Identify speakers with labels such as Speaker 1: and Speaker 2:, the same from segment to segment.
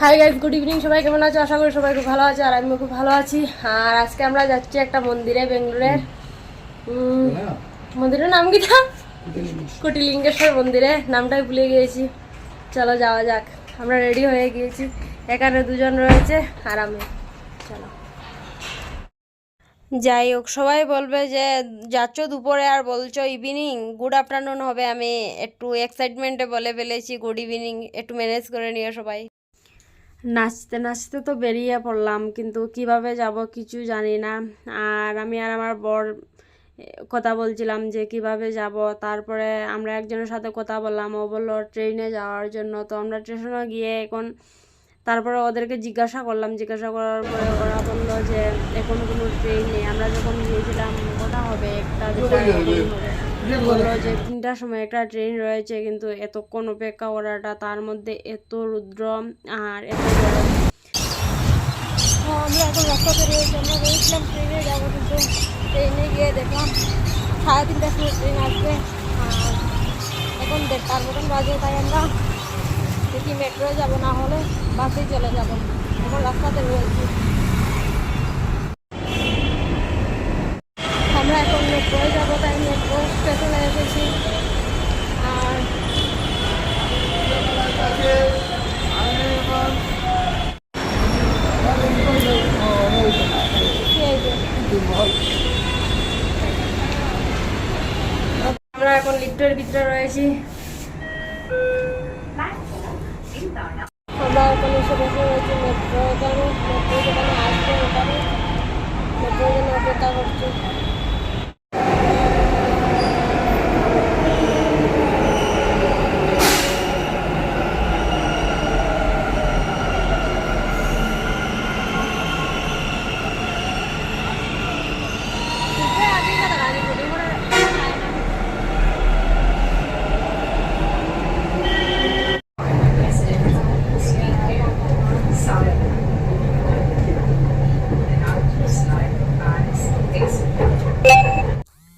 Speaker 1: Hi guys good evening সবাই কেমন আছো? আশা করি সবাই খুব ভালো আছে আর আমিও খুব ভালো আছি। আর আজকে আমরা যাচ্ছি একটা মন্দিরে বেঙ্গলোরের মন্দিরের নাম কি তা? কোটিলিঙ্গেশ্বর। মন্দিরে নামটাই ভুলে গিয়েছি। চলো যাওয়া যাক। আমরা রেডি হয়ে গিয়েছি। এখানে দুজন রয়েছে আর আমি। চলো। যাই হোক সবাই বলবে যে যাচ্ছ দুপুরে আর বলছো ইভিনিং গুড আফটারনুন হবে। আমি একটু এক্সাইটমেন্টে বলে ফেলেছি। গুড ইভিনিং একটু ম্যানেজ করে নিও সবাই। নাচতে নাচতে তো বেরিয়ে পড়লাম কিন্তু কীভাবে যাব কিছু জানি না। আর আমি আর আমার বর কথা বলছিলাম যে কীভাবে যাব। তারপরে আমরা একজনের সাথে কথা বললাম ও বলল ট্রেনে যাওয়ার জন্য। তো আমরা স্টেশনে গিয়ে এখন তারপরে ওদেরকে জিজ্ঞাসা করলাম। জিজ্ঞাসা করার পরে ওরা বলল যে এখন কোনো ট্রেন নেই। আমরা যখন গিয়েছিলাম কটা হবে একটা দুটা যে তিনটার সময় একটা ট্রেন রয়েছে, কিন্তু এতক্ষণ অপেক্ষা করাটা তার মধ্যে এত রুদ্র আর এত গরম। আমরা এখন রাস্তাতে রয়েছি আমরা ভেবেছিলাম ট্রেনে যাব, কিন্তু ট্রেনে গিয়ে দেখলাম সাড়ে তিনটার সময় ট্রেন আসবে। এখন দেড়টার মতন বাজে, তাই আমরা দেখি মেট্রো যাব, না হলে বাসেই চলে যাব। এখন রাস্তাতে রয়েছি আমরা এখন মেট্রোয় যাব তাই মেট্রো স্টেশনে এসেছি আর কি এই যে। আমরা এখন লিফটের ভিতরে রয়েছি আমরা এখন এসে বসে রয়েছি মেট্রো এখানে মেট্রো যেখানে আসবে ওখানে মেট্রো জন্য অপেক্ষা করছি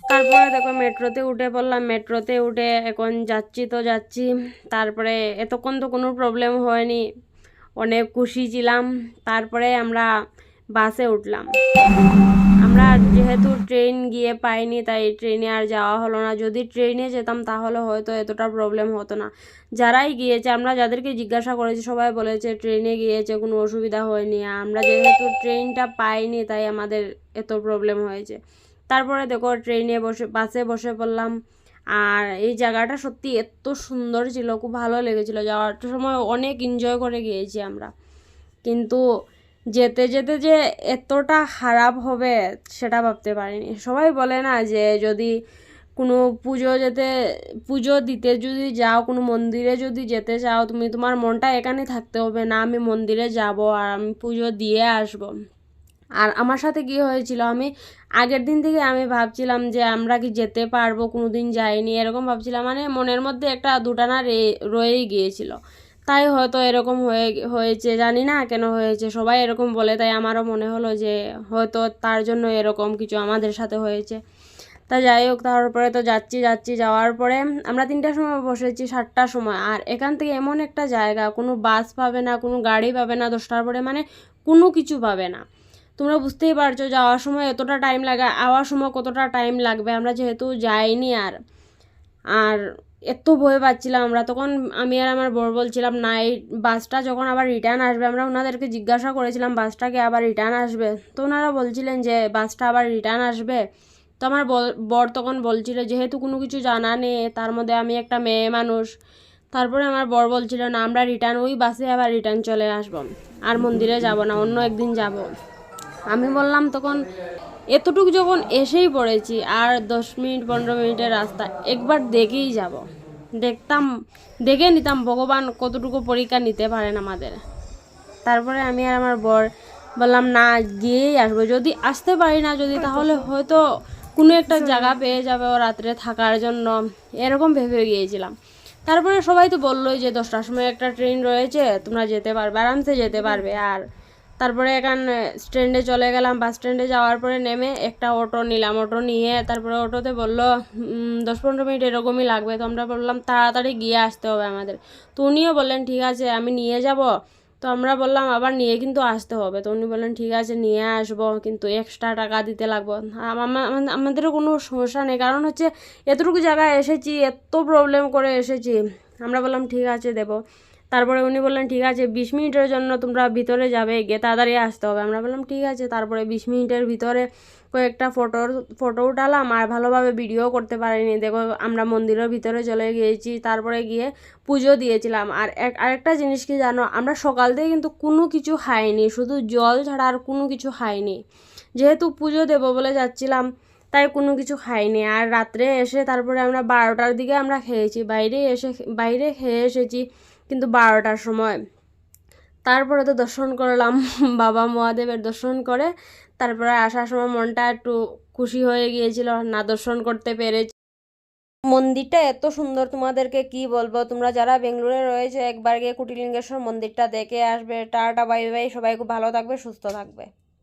Speaker 1: তারপরে দেখো মেট্রোতে উঠে পড়লাম। মেট্রোতে উঠে এখন যাচ্ছি তো যাচ্ছি। তারপরে এতক্ষণ তো কোনো প্রবলেম হয়নি। অনেক খুশি ছিলাম। তারপরে আমরা বাসে উঠলাম। আমরা যেহেতু ট্রেন গিয়ে পাইনি, তাই ট্রেনে আর যাওয়া হলো না। যদি ট্রেনে যেতাম, তাহলে হয়তো এতটা প্রবলেম হতো না। যারাই গিয়েছে, আমরা যাদেরকে জিজ্ঞাসা করেছি, সবাই বলেছে ট্রেনে গিয়েছে, কোনো অসুবিধা হয়নি। আমরা যেহেতু ট্রেনটা পাইনি, তাই আমাদের এত প্রবলেম হয়েছে। তারপরে দেখো ট্রেনে বসে, বাসে বসে পড়লাম। আর এই জায়গাটা সত্যি এত সুন্দর ছিল, খুব ভালো লেগেছিলো। যাওয়ার সময় অনেক এনজয় করে গিয়েছি আমরা। কিন্তু যেতে যেতে যে এতটা খারাপ হবে সেটা ভাবতে পারিনি। সবাই বলে না যে যদি কোনো পুজো যেতে, পুজো দিতে যদি যাও, কোনো মন্দিরে যদি যেতে চাও, তুমি তোমার মনটা এখানে থাকতে হবে। না আমি মন্দিরে যাব আর আমি পুজো দিয়ে আসব। আর আমার সাথে কি হয়েছিল? আমি আগের দিন থেকে আমি ভাবছিলাম যে আমরা কি যেতে পারব? কোনো দিন যাইনি, এরকম ভাবছিলাম। মানে মনের মধ্যে একটা দুটানা রে- রয়েই গিয়েছিল। তাই হয়তো এরকম হয়ে, হয়েছে, জানি না কেন হয়েছে। সবাই এরকম বলে, তাই আমারও মনে হলো যে হয়তো তার জন্য এরকম কিছু আমাদের সাথে হয়েছে। তা যাই হোক, তারপরে তো যাচ্ছি যাচ্ছি, যাওয়ার পরে আমরা তিনটার সময় বসেছি, সাতটার সময়। আর এখান থেকে এমন একটা জায়গা, কোনো বাস পাবে না, কোনো গাড়ি পাবে না, দশটার পরে মানে কোনো কিছু পাবে না। তোমরা বুঝতেই পারছ যাওয়ার সময় এতটা টাইম লাগে, আওয়ার সময় কতটা টাইম লাগবে, আমরা যেহেতু যাইনি আর। আর এত ভয় পাচ্ছিলাম, আমরা তখন আমি আর আমার বর বলছিলাম না এই বাসটা যখন আবার রিটার্ন আসবে, আমরা ওনাদেরকে জিজ্ঞাসা করেছিলাম বাসটাকে আবার রিটার্ন আসবে? তো ওনারা বলছিলেন যে, বাসটা আবার রিটার্ন আসবে। তো আমার বর তখন বলছিল, যেহেতু কোনো কিছু জানা নেই, তার মধ্যে আমি একটা মেয়ে মানুষ। তারপরে আমার বর বলছিল, না, আমরা রিটার্ন ওই বাসে আবার রিটার্ন চলে আসব। আর মন্দিরে যাব না, অন্য একদিন যাব। আমি বললাম তখন, এতটুকু যখন এসেই পড়েছি, আর দশ মিনিট, পনেরো মিনিটের রাস্তা, একবার দেখেই যাব। দেখতাম, দেখে নিতাম, ভগবান কতটুকু পরীক্ষা নিতে পারেন আমাদের। তারপরে আমি আর আমার বর বললাম, না, গিয়েই আসব। যদি আসতে পারি না, যদি তাহলে হয়তো কোনো একটা জায়গা পেয়ে যাবে ও রাত্রে থাকার জন্য। এরকম ভেবে গিয়েছিলাম। তারপরে সবাই তো বললোই যে দশটার সময় একটা ট্রেন রয়েছে, তোমরা যেতে পারবে, আরামসে যেতে পারবে। আর তারপরে এখান স্ট্যান্ডে চলে গেলাম। বাস স্ট্যান্ডে যাওয়ার পরে নেমে একটা অটো নিলাম। অটো নিয়ে তারপরে অটোতে বলল দশ পনেরো মিনিট এরকমই লাগবে। তো আমরা বললাম, তাড়াতাড়ি গিয়ে আসতে হবে আমাদের। তো উনিও বললেন, ঠিক আছে, আমি নিয়ে যাব। তো আমরা বললাম, আবার নিয়ে কিন্তু আসতে হবে। তো উনি বললেন, ঠিক আছে, নিয়ে আসব, কিন্তু এক্সট্রা টাকা দিতে লাগবো। আম- আমা- আমা- আমাদেরও কোনো সমস্যা নেই। কারণ হচ্ছে, এতটুকু জায়গায় এসেছি, এত প্রবলেম করে এসেছি। আমরা বললাম, ঠিক আছে, দেবো। তারপরে উনি বললেন, ঠিক আছে, বিশ মিনিটের জন্য তোমরা ভিতরে যাবে, গিয়ে তাড়াতাড়ি আসতে হবে। আমরা বললাম, ঠিক আছে। তারপরে বিশ মিনিটের ভিতরে কয়েকটা ফটো ফটো উঠালাম আর ভালোভাবে ভিডিও করতে পারিনি। দেখো, আমরা মন্দিরের ভিতরে চলে গিয়েছি, তারপরে গিয়ে পুজো দিয়েছিলাম। আর এক, আরেকটা জিনিস কি জানো, আমরা সকাল থেকে কিন্তু কোনো কিছু খাইনি, শুধু জল ছাড়া আর কোনো কিছু খাইনি। যেহেতু পুজো দেবো বলে যাচ্ছিলাম তাই কোনো কিছু খাইনি। আর রাত্রে এসে তারপরে আমরা বারোটার দিকে আমরা খেয়েছি। বাইরে এসে বাইরে খেয়ে এসেছি কিন্তু বারোটার সময়। তারপরে তো দর্শন করলাম। বাবা মহাদেবের দর্শন করে তারপরে আসার সময় মনটা একটু খুশি হয়ে গিয়েছিল। না, দর্শন করতে পেরেছি। মন্দিরটা এত সুন্দর, তোমাদেরকে কি বলব? তোমরা যারা বেঙ্গলোরে রয়েছে, একবার গিয়ে কুটিলিঙ্গেশ্বর মন্দিরটা দেখে আসবে। Tata, bye bye. সবাই খুব ভালো থাকবে, সুস্থ থাকবে।